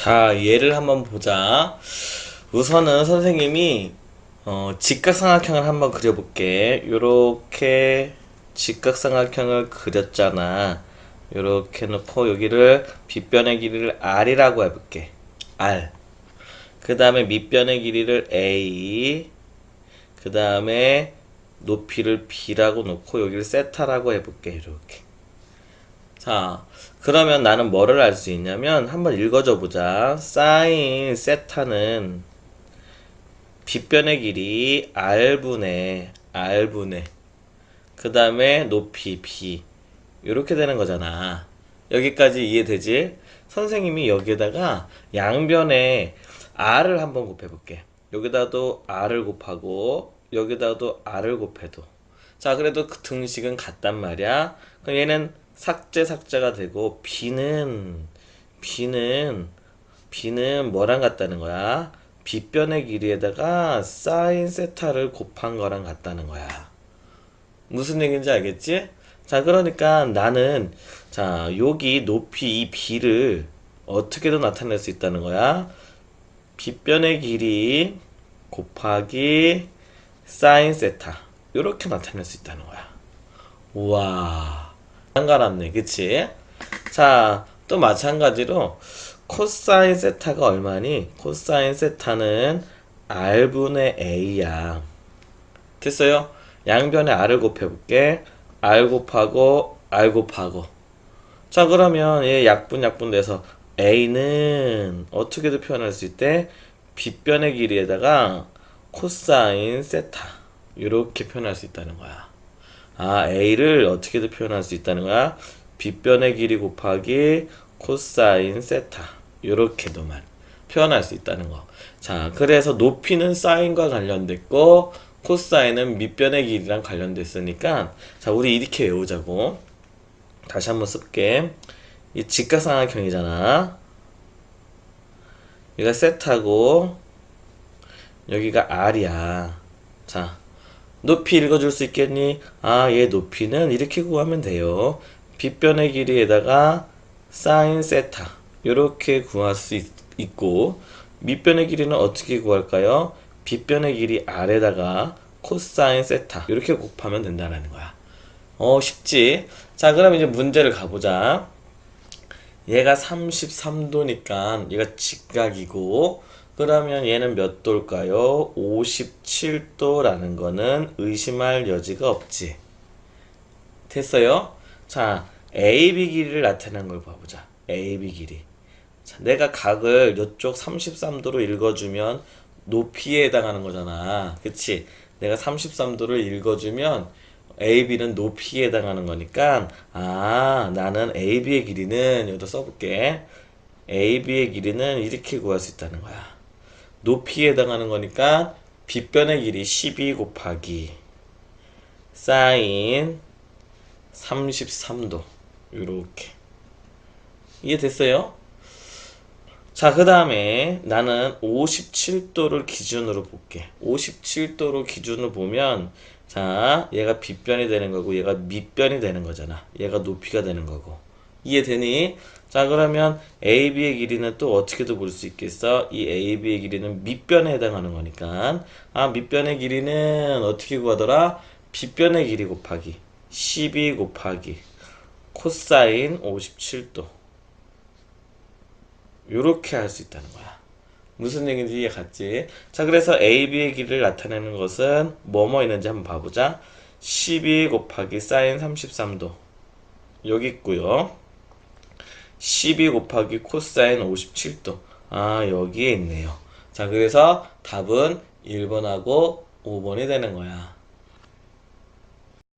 자, 얘를 한번 보자. 우선은 선생님이 어, 직각삼각형을 한번 그려볼게. 요렇게 직각삼각형을 그렸잖아. 요렇게 놓고 여기를 빗변의 길이를 R이라고 해볼게. R. 그 다음에 밑변의 길이를 A. 그 다음에 높이를 B라고 놓고 여기를 세타라고 해볼게. 이렇게. 자, 그러면 나는 뭐를 알 수 있냐면 한번 읽어줘 보자. 사인 세타는 빗변의 길이 r분의 r분의 그 다음에 높이 b 이렇게 되는 거잖아. 여기까지 이해되지? 선생님이 여기에다가 양변에 r을 한번 곱해볼게. 여기다도 r을 곱하고 여기다도 r을 곱해도 자 그래도 그 등식은 같단 말이야. 그럼 얘는 삭제 삭제가 되고 b는 b는 b는 뭐랑 같다는 거야? 빗변의 길이에다가 사인 세타를 곱한 거랑 같다는 거야. 무슨 얘기인지 알겠지? 자, 그러니까 나는 자, 여기 높이 이 b를 어떻게도 나타낼 수 있다는 거야. 빗변의 길이 곱하기 사인 세타 이렇게 나타낼 수 있다는 거야. 우와. 한가랍네, 그치? 자, 또 마찬가지로 코사인 세타가 얼마니? 코사인 세타는 r분의 a야. 됐어요? 양변에 r을 곱해볼게. r 곱하고 r 곱하고. 자, 그러면 얘 약분 약분 돼서 a는 어떻게도 표현할 수 있대? 빗변의 길이에다가 코사인 세타. 이렇게 표현할 수 있다는 거야. 아, a를 어떻게도 표현할 수 있다는 거야. 빗변의 길이 곱하기 코사인 세타. 요렇게도만 표현할 수 있다는 거. 자, 그래서 높이는 사인과 관련됐고 코사인은 밑변의 길이랑 관련됐으니까 자, 우리 이렇게 외우자고. 다시 한번 쓸게. 이 직각삼각형이잖아. 여기가 세타고 여기가 r이야. 자, 높이 읽어줄 수 있겠니? 아, 얘 높이는 이렇게 구하면 돼요. 빗변의 길이에다가 사인 세타 이렇게 구할 수 있, 고 밑변의 길이는 어떻게 구할까요? 빗변의 길이 아래다가 코사인 세타 이렇게 곱하면 된다는 거야. 어 쉽지? 자 그럼 이제 문제를 가보자. 얘가 33도니까 얘가 직각이고 그러면 얘는 몇 도일까요? 57도라는 거는 의심할 여지가 없지. 됐어요? 자, AB 길이를 나타내는 걸 봐보자. AB 길이. 자, 내가 각을 이쪽 33도로 읽어주면 높이에 해당하는 거잖아. 그치? 내가 33도를 읽어주면 AB는 높이에 해당하는 거니까, 아, 나는 AB의 길이는, 여기다 써볼게. AB의 길이는 이렇게 구할 수 있다는 거야. 높이에 해당하는 거니까, 빗변의 길이 12 곱하기 사인 33도. 요렇게. 이해됐어요? 자, 그 다음에 나는 57도를 기준으로 볼게. 57도로 기준으로 보면, 자, 얘가 빗변이 되는 거고, 얘가 밑변이 되는 거잖아. 얘가 높이가 되는 거고. 이해되니? 자, 그러면 AB의 길이는 또 어떻게도 볼 수 있겠어? 이 AB의 길이는 밑변에 해당하는 거니까. 아, 밑변의 길이는 어떻게 구하더라? 빗변의 길이 곱하기 12 곱하기 코사인 57도. 요렇게 할 수 있다는 거야. 무슨 얘기인지 이해 갔지? 자, 그래서 AB의 길이를 나타내는 것은 뭐뭐 있는지 한번 봐보자. 12 곱하기 사인 33도. 여기 있고요. 12 곱하기 코사인 57도. 아, 여기에 있네요. 자, 그래서 답은 1번하고 5번이 되는 거야.